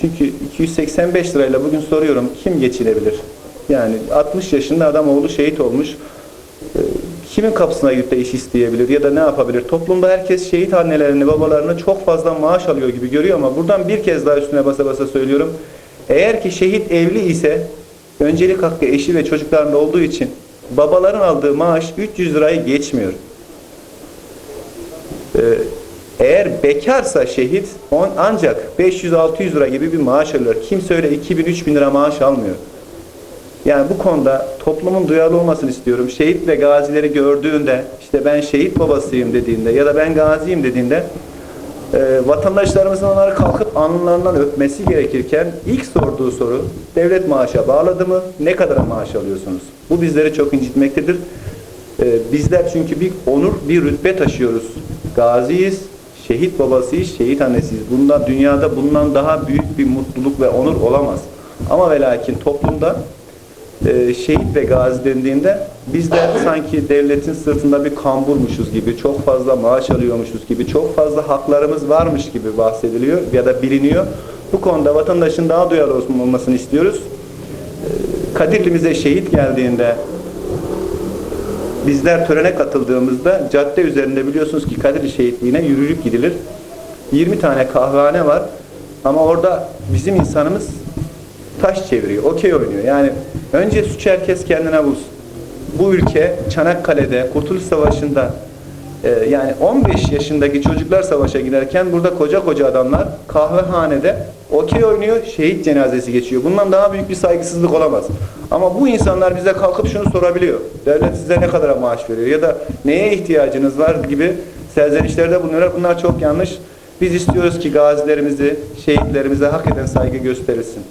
Çünkü 285 lirayla bugün soruyorum kim geçinebilir? Yani 60 yaşında adam oğlu şehit olmuş. Ee, Kimin kapısına gidip de iş isteyebilir ya da ne yapabilir? Toplumda herkes şehit annelerini, babalarını çok fazla maaş alıyor gibi görüyor ama buradan bir kez daha üstüne basa basa söylüyorum. Eğer ki şehit evli ise öncelik hakkı eşi ve çocuklarında olduğu için babaların aldığı maaş 300 lirayı geçmiyor. Ee, eğer bekarsa şehit on, ancak 500-600 lira gibi bir maaş alıyor. Kimse öyle 2000-3000 lira maaş almıyor. Yani bu konuda toplumun duyarlı olmasını istiyorum. Şehit ve gazileri gördüğünde, işte ben şehit babasıyım dediğinde ya da ben gaziyim dediğinde e, vatandaşlarımızın onları kalkıp alnlarından öpmesi gerekirken ilk sorduğu soru devlet maaşa bağladı mı? Ne kadar maaş alıyorsunuz? Bu bizleri çok incitmektedir. E, bizler çünkü bir onur, bir rütbe taşıyoruz. Gaziyiz, şehit babasıyız, şehit annesiyiz. Bundan dünyada bundan daha büyük bir mutluluk ve onur olamaz. Ama ve lakin toplumda e, şehit ve gazi dendiğinde bizler sanki devletin sırtında bir kamburmuşuz gibi, çok fazla maaş alıyormuşuz gibi, çok fazla haklarımız varmış gibi bahsediliyor ya da biliniyor. Bu konuda vatandaşın daha duyarlı olmasını istiyoruz. E, Kadirli'mize şehit geldiğinde bizler törene katıldığımızda cadde üzerinde biliyorsunuz ki Kadirli şehitliğine yürüyüp gidilir. 20 tane kahvehane var ama orada bizim insanımız taş çeviriyor, okey oynuyor. Yani önce suç herkes kendine bulsun. Bu ülke Çanakkale'de, Kurtuluş Savaşı'nda e, yani 15 yaşındaki çocuklar savaşa giderken burada koca koca adamlar kahvehanede okey oynuyor, şehit cenazesi geçiyor. Bundan daha büyük bir saygısızlık olamaz. Ama bu insanlar bize kalkıp şunu sorabiliyor. Devlet size ne kadar maaş veriyor ya da neye ihtiyacınız var gibi serzenişlerde bulunuyorlar. Bunlar çok yanlış. Biz istiyoruz ki gazilerimizi, şehitlerimize hak eden saygı gösterilsin.